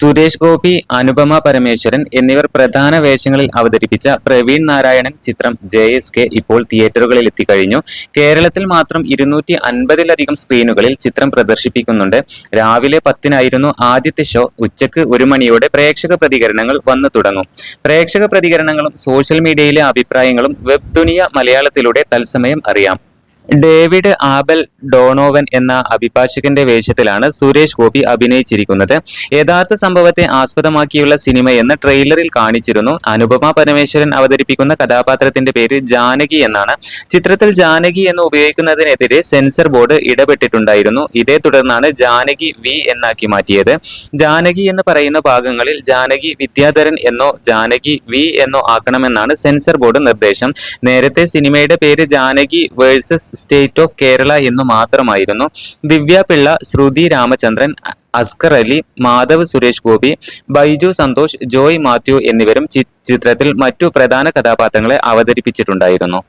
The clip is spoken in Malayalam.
സുരേഷ് ഗോപി അനുപമ പരമേശ്വരൻ എന്നിവർ പ്രധാന വേഷങ്ങളിൽ അവതരിപ്പിച്ച പ്രവീൺ നാരായണൻ ചിത്രം ജെ എസ് കെ ഇപ്പോൾ തിയേറ്ററുകളിൽ എത്തിക്കഴിഞ്ഞു. കേരളത്തിൽ മാത്രം ഇരുന്നൂറ്റി അൻപതിലധികം സ്ക്രീനുകളിൽ ചിത്രം പ്രദർശിപ്പിക്കുന്നുണ്ട്. രാവിലെ പത്തിനായിരുന്നു ആദ്യത്തെ ഷോ. ഉച്ചയ്ക്ക് ഒരു മണിയോടെ പ്രേക്ഷക പ്രതികരണങ്ങൾ വന്നു തുടങ്ങും. പ്രേക്ഷക പ്രതികരണങ്ങളും സോഷ്യൽ മീഡിയയിലെ അഭിപ്രായങ്ങളും വെബ് ദുനിയ മലയാളത്തിലൂടെ തത്സമയം അറിയാം. ഡേവിഡ് ആബൽ ഡോണോവൻ എന്ന അഭിഭാഷകന്റെ വേഷത്തിലാണ് സുരേഷ് ഗോപി അഭിനയിച്ചിരിക്കുന്നത്. യഥാർത്ഥ സംഭവത്തെ ആസ്പദമാക്കിയുള്ള സിനിമ എന്ന് ട്രെയിലറിൽ കാണിച്ചിരുന്നു. അനുപമ പരമേശ്വരൻ അവതരിപ്പിക്കുന്ന കഥാപാത്രത്തിന്റെ പേര് ജാനകി എന്നാണ്. ചിത്രത്തിൽ ജാനകി എന്ന് ഉപയോഗിക്കുന്നതിനെതിരെ സെൻസർ ബോർഡ് ഇടപെട്ടിട്ടുണ്ടായിരുന്നു. ഇതേ തുടർന്നാണ് ജാനകി വി എന്നാക്കി മാറ്റിയത്. ജാനകി എന്ന് പറയുന്ന ഭാഗങ്ങളിൽ ജാനകി വിദ്യാധരൻ എന്നോ ജാനകി വി എന്നോ ആക്കണമെന്നാണ് സെൻസർ ബോർഡ് നിർദ്ദേശം. നേരത്തെ സിനിമയുടെ പേര് Janaki versus state of Kerala എന്നു മാത്രമായിരുന്നു. ദിവ്യ പിള്ള ശ്രുതി രാമചന്ദ്രൻ അസ്കർ അലി മാധവ് സുരേഷ് ഗോപി ബൈജു സന്തോഷ് ജോയ് മാത്യു എന്നിവരും ചിത്രത്തിൽ മറ്റു പ്രധാന കഥാപാത്രങ്ങളെ അവതരിപ്പിച്ചിട്ടുണ്ടായിരുന്നു.